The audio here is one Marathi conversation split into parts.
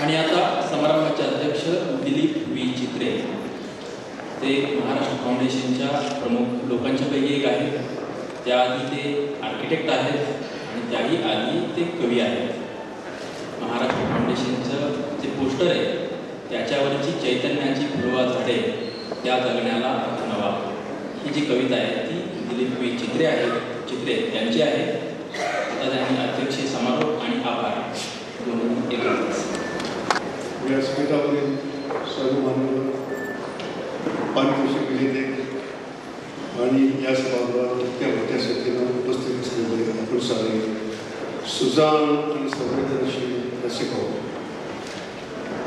आणि आता समारंभाचे अध्यक्ष दिलीप वी चित्रे. ते महाराष्ट्र फाउंडेशनच्या प्रमुख लोकांच्यापैकी एक आहेत. त्याआधी ते आर्किटेक्ट आहेत आणि त्याही आधी ते कवी आहेत. महाराष्ट्र फाउंडेशनचं जे पोस्टर आहे त्याच्यावरची चैतन्याची फुलवा झाडे त्या जगण्याला अर्थ नवा. ही जी कविता आहे ती दिलीप वी चित्रे आहेत. चित्रे त्यांची आहे आता त्यांनी व्यासपीठावरील सर्व मान्यवर पारितोषिक विजेते आणि या सभागृहात इतक्या मोठ्या संख्येनं उपस्थित असलेले आपण सारे सुजाण आणि संवेदनशील रसिक आहोत.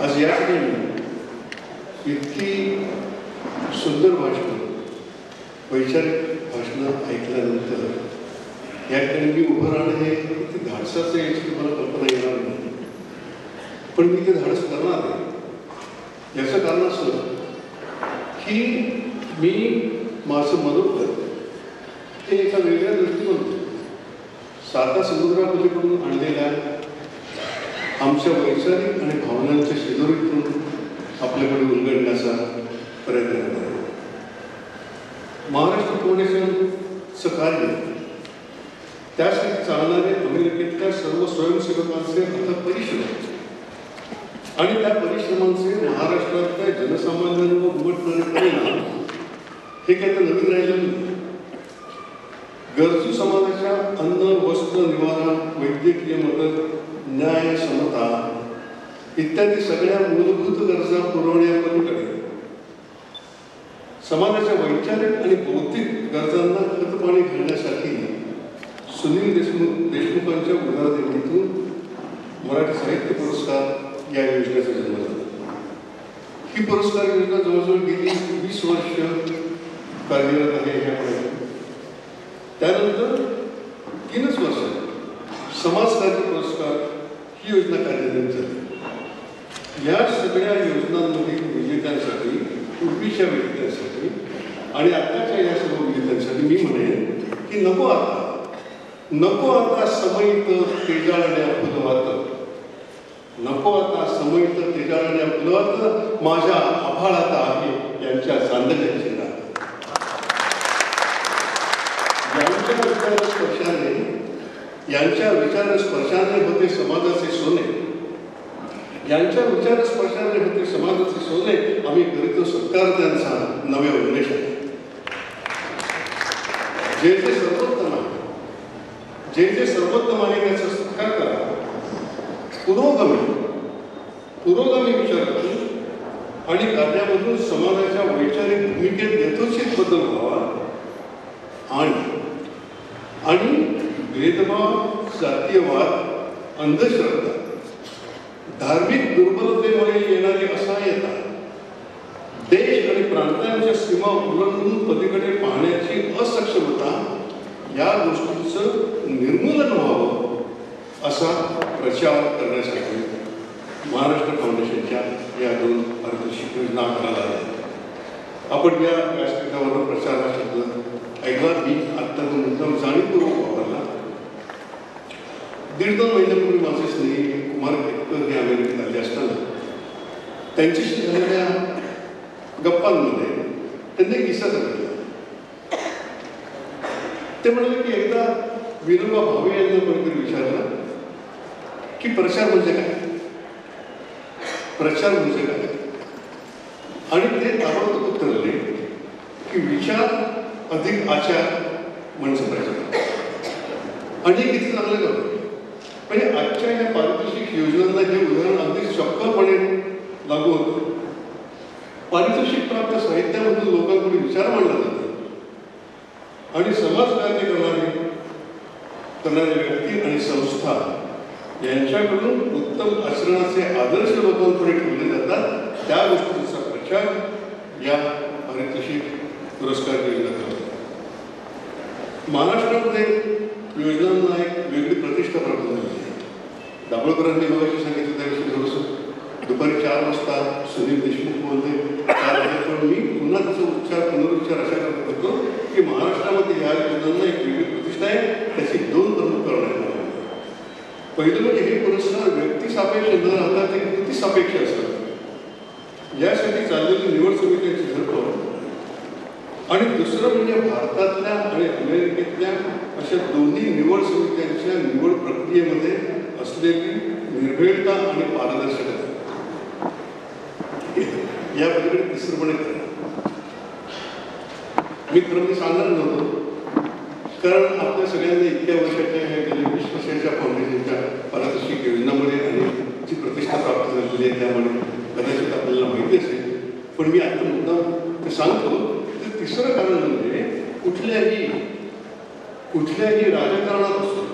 आज या ठिकाणी इतकी सुंदर भाषणं वैचारिक भाषणं ऐकल्यानंतर या ठिकाणी मी उभं राहणं हे किती धाडसाचं याची तुम्हाला कल्पना येणार नाही. पण मी ते धाडस करणार आहे याचं कारण असं की मी माझं मनोगत ते एका वेगळ्या दृष्टिकोन साता समुद्रापलीकडून आणलेल्या आमच्या वैचारिक आणि भावनांच्या शिदोरीतून आपल्याकडे उलगडण्याचा प्रयत्न करत. आहे महाराष्ट्र फाउंडेशनचं कार्य त्यासाठी चालणारे अमेरिकेतल्या सर्व स्वयंसेवकांचे अथक आहे आणि त्या परिश्रमांचे महाराष्ट्रातल्या जनसामान्यांवर उमटणारे परिणाम हे काही तर नवीन राहिलं नाही. गरजू समाजाच्या अन्न वस्त्र निवारा वैद्यकीय मदत न्याय समता इत्यादी सगळ्या मूलभूत गरजा पुरवण्यापलीकडे समाजाच्या वैचारिक आणि बौद्धिक गरजांना खतपाणी घालण्यासाठी सुनील देशमुख देशमुखांच्या उदारदेवणीतून मराठी साहित्य पुरस्कार या योजनेचा जन्म झाला ही पुरस्कार योजना जवळजवळ गेली वीस वर्ष कार्यरत आहे यामुळे त्यानंतर तीनच वर्ष समाजकार्य पुरस्कार ही योजना कार्यान्वित झाली. या सगळ्या योजनांमधील विजेत्यांसाठी पूर्वीच्या विजेत्यांसाठी आणि आताच्या या सर्व विजेत्यांसाठी मी म्हणेन की नको आता. नको आता समयित तेजाळण्या फुलवात नको आता समयित तेजाळण्या माझ्या आभाळात आहे यांच्या चांदण्याची यांच्या विचार स्पर्शाने यांच्या विचार स्पर्शाने होते समाजाचे सोने. यांच्या विचार स्पर्शाने होते समाजाचे सोने आम्ही करीत सत्कार त्यांचा नव्या आहे. जे जे सर्वोत्तम आहे जे जे सर्वोत्तम आहे त्याचा सत्कार करा. पुरोगमी. पुरोगामी विचार करून आणि कार्यामधून समाजाच्या वैचारिक भूमिकेत नेतोचित बदल व्हावा. आणि आणि भेदभाव जातीयवाद अंधश्रद्धा धार्मिक दुर्बलतेमुळे येणारी असहाय्यता देश आणि प्रांतांच्या सीमा ओलांडून पलीकडे पाहण्याची असक्षमता या गोष्टींचं निर्मूलन व्हावं असा प्रचार करण्यासाठी महाराष्ट्र फाउंडेशनच्या या दोन पारितोषिक योजना आकाराला आल्या आपण या व्यासपीठावर प्रचार हा शब्द ऐकला मी आत्ता तो मुद्दाम जाणीवपूर्वक वापरला दीड दोन महिन्यापूर्वी माझे स्नेही कुमार केतकर हे अमेरिकेत आले असताना त्यांच्याशी झालेल्या गप्पांमध्ये त्यांनी एक किस्सा सांगितला ते म्हणाले की एकदा विनोबा भावे यांना कोणीतरी विचारलं की प्रचार म्हणजे काय प्रचार म्हणजे काय आणि ते ताबडतोब उत्तरले की विचार अधिक आचार म्हणजे प्रचार आणि किती चांगलं करतो म्हणजे आजच्या या पारितोषिक योजनांना हे उदाहरण अगदी चक्कपणे लागू होतं. पारितोषिक प्राप्त साहित्यामधून लोकांकडे विचार मांडला जातो. आणि समाज कार्य करणारे करणारे व्यक्ती आणि संस्था यांच्याकडून उत्तम आचरणाचे आदर्श लोकांपुढे ठेवले जातात. त्या गोष्टींचा प्रचार या पारितोषिक पुरस्कार योजना करतात. महाराष्ट्रामध्ये योजनांना एक वेगळी प्रतिष्ठा प्राप्त झाली आहे. दाभोळकरांनी मगाशी सांगितलं त्याविषयी थोडंसं. दुपारी चार वाजता सुनील देशमुख बोलते चार पण मी पुन्हा त्याचा उच्चार पुनरुच्चार अशा करत होतो की महाराष्ट्रामध्ये या योजनांना एक वेगळी प्रतिष्ठा आहे. त्याची दोन पहिलं म्हणजे हे पुरस्कार व्यक्ती सापेक्ष न राहता ते कृती सापेक्ष असतात? यासाठी चाललेली निवड समित्यांची धरपड आणि दुसरं म्हणजे भारतातल्या आणि अमेरिकेतल्या अशा दोन्ही निवड समित्यांच्या निवड प्रक्रियेमध्ये असलेली निर्भेळता आणि पारदर्शकता. या पलीकडे तिसरपणे करणं मी खरं मी सांगणार नव्हतो कारण आपल्या सगळ्यांना इतक्या वर्षाच्या वर्षाच्या फाउंडेशनच्या पारदर्शक योजनामुळे आणि जी प्रतिष्ठा प्राप्त झालेली आहे त्यामुळे कदाचित आपल्याला माहिती असेल. पण मी आता मुद्दा ते सांगतो तर तिसरं कारण म्हणजे कुठल्याही कुठल्याही राजकारणात